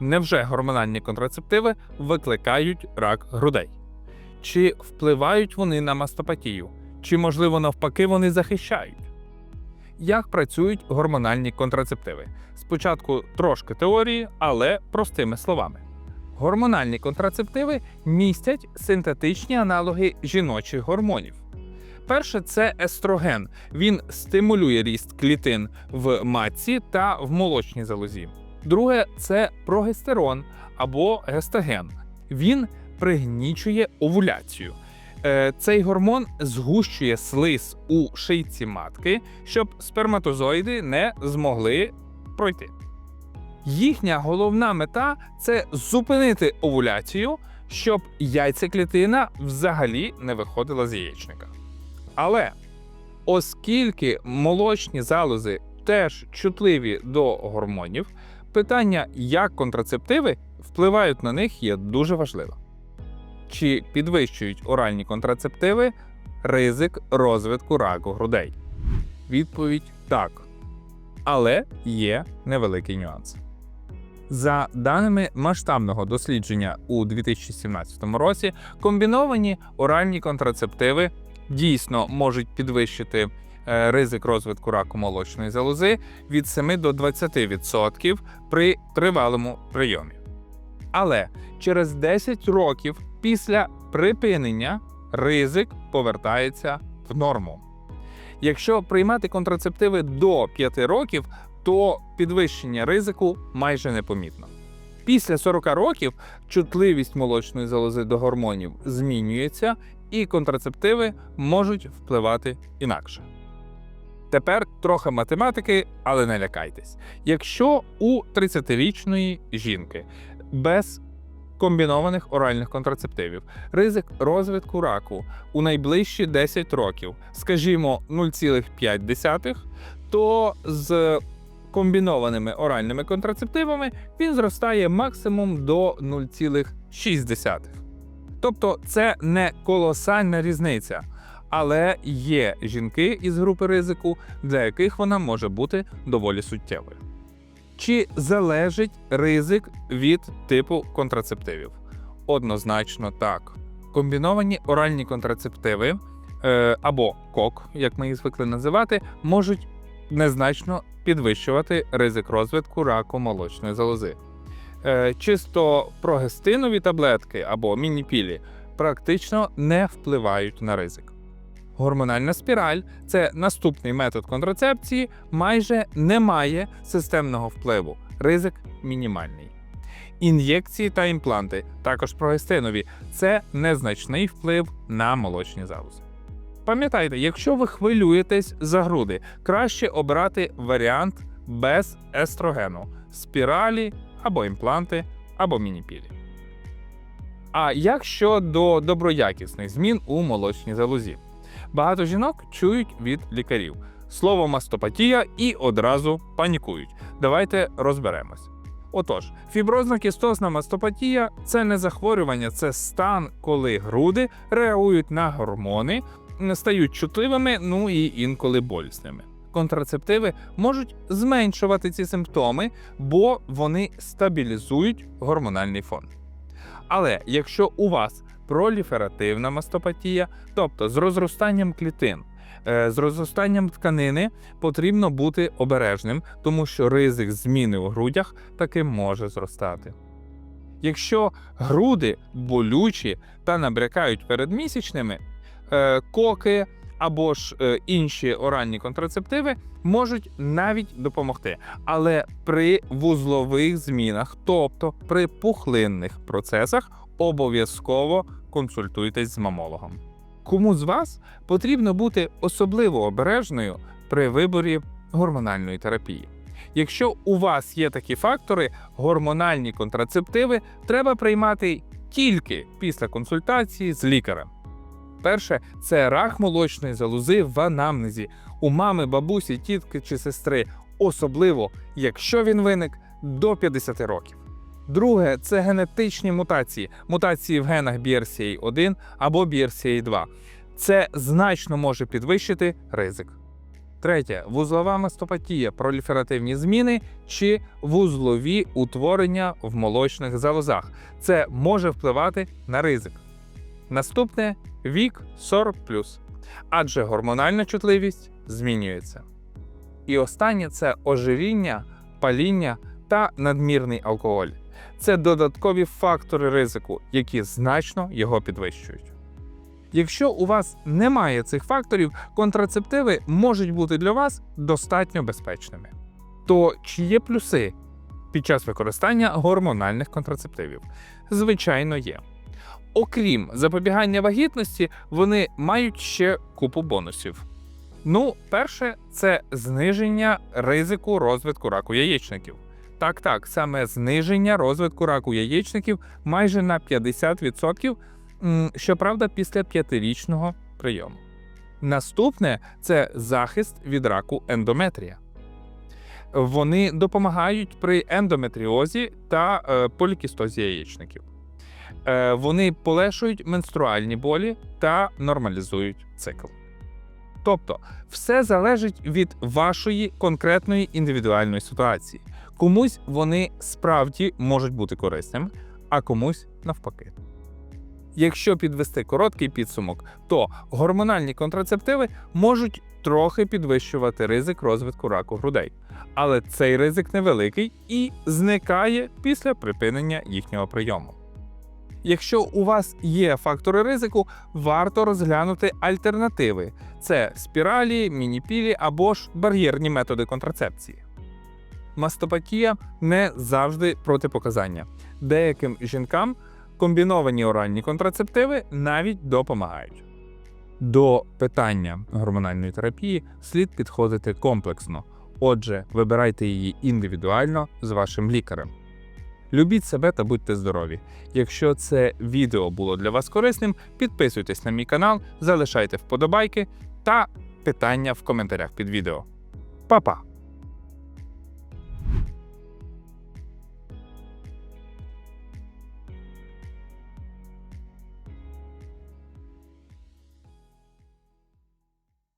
Невже гормональні контрацептиви викликають рак грудей? Чи впливають вони на мастопатію? Чи, можливо, навпаки, вони захищають? Як працюють гормональні контрацептиви? Спочатку трошки теорії, але простими словами. Гормональні контрацептиви містять синтетичні аналоги жіночих гормонів. Перше це естроген. Він стимулює ріст клітин в матці та в молочній залозі. Друге це прогестерон або гестаген. Він пригнічує овуляцію. Е, Цей гормон згущує слиз у шийці матки, щоб сперматозоїди не змогли пройти. Їхня головна мета це зупинити овуляцію, щоб яйцеклітина взагалі не виходила з яєчника. Але оскільки молочні залози теж чутливі до гормонів, питання, як контрацептиви впливають на них, є дуже важливе. Чи підвищують оральні контрацептиви ризик розвитку раку грудей? Відповідь так. Але є невеликий нюанс. За даними масштабного дослідження у 2017 році, комбіновані оральні контрацептиви дійсно можуть підвищити ризик розвитку раку молочної залози від 7 до 20% при тривалому прийомі. Але через 10 років після припинення ризик повертається в норму. Якщо приймати контрацептиви до 5 років, то підвищення ризику майже непомітно. Після 40 років чутливість молочної залози до гормонів змінюється, і контрацептиви можуть впливати інакше. Тепер трохи математики, але не лякайтесь. Якщо у 30-річної жінки без комбінованих оральних контрацептивів ризик розвитку раку у найближчі 10 років, скажімо, 0,5, то з комбінованими оральними контрацептивами він зростає максимум до 0,6. Тобто це не колосальна різниця, але є жінки із групи ризику, для яких вона може бути доволі суттєвою. Чи залежить ризик від типу контрацептивів? Однозначно так. Комбіновані оральні контрацептиви е, або КОК, як ми їх звикли називати, можуть незначно підвищувати ризик розвитку раку молочної залози. Е, чисто прогестинові таблетки або мініпілі практично не впливають на ризик. Гормональна спіраль це наступний метод контрацепції, майже не має системного впливу. Ризик мінімальний. Ін'єкції та імпланти, також прогестинові, це незначний вплив на молочні залози. Пам'ятайте, якщо ви хвилюєтесь за груди, краще обрати варіант без естрогену, спіралі або імпланти, або мініпілі. А як щодо доброякісних змін у молочній залозі? Багато жінок чують від лікарів слово мастопатія і одразу панікують. Давайте розберемось. Отож, фіброзна кістозна мастопатія це не захворювання, це стан, коли груди реагують на гормони, стають чутливими, ну і інколи болісними. Контрацептиви можуть зменшувати ці симптоми, бо вони стабілізують гормональний фон. Але якщо у вас проліферативна мастопатія, тобто з розростанням клітин, е, з розростанням тканини, потрібно бути обережним, тому що ризик зміни у грудях таки може зростати. Якщо груди болючі та набрякають перед місячними, е, коки або ж е, інші оральні контрацептиви можуть навіть допомогти. Але при вузлових змінах, тобто при пухлинних процесах, обов'язково консультуйтесь з мамологом. Кому з вас потрібно бути особливо обережною при виборі гормональної терапії? Якщо у вас є такі фактори, гормональні контрацептиви треба приймати тільки після консультації з лікарем. Перше це рак молочної залози в анамнезі у мами, бабусі, тітки чи сестри, особливо якщо він виник до 50 років. Друге це генетичні мутації, мутації в генах BRCA1 або BRCA2. Це значно може підвищити ризик. Третє вузлова мастопатія, проліферативні зміни чи вузлові утворення в молочних залозах. Це може впливати на ризик. Наступне вік 40 адже гормональна чутливість змінюється. І останнє це ожиріння, паління та надмірний алкоголь. Це додаткові фактори ризику, які значно його підвищують. Якщо у вас немає цих факторів, контрацептиви можуть бути для вас достатньо безпечними. То чи є плюси під час використання гормональних контрацептивів? Звичайно, є. Окрім запобігання вагітності, вони мають ще купу бонусів. Ну, перше, це зниження ризику розвитку раку яєчників. Так, так, саме зниження розвитку раку яєчників майже на 50%, щоправда, після п'ятирічного прийому. Наступне це захист від раку ендометрія. Вони допомагають при ендометріозі та е, полікістозі яєчників. Е, вони полегшують менструальні болі та нормалізують цикл. Тобто, все залежить від вашої конкретної індивідуальної ситуації. Комусь вони справді можуть бути корисними, а комусь навпаки. Якщо підвести короткий підсумок, то гормональні контрацептиви можуть трохи підвищувати ризик розвитку раку грудей, але цей ризик невеликий і зникає після припинення їхнього прийому. Якщо у вас є фактори ризику, варто розглянути альтернативи: це спіралі, мініпілі або ж бар'єрні методи контрацепції. Мастопатія не завжди протипоказання. Деяким жінкам комбіновані оральні контрацептиви навіть допомагають. До питання гормональної терапії слід підходити комплексно. Отже, вибирайте її індивідуально з вашим лікарем. Любіть себе та будьте здорові. Якщо це відео було для вас корисним, підписуйтесь на мій канал, залишайте вподобайки та питання в коментарях під відео. Па-па!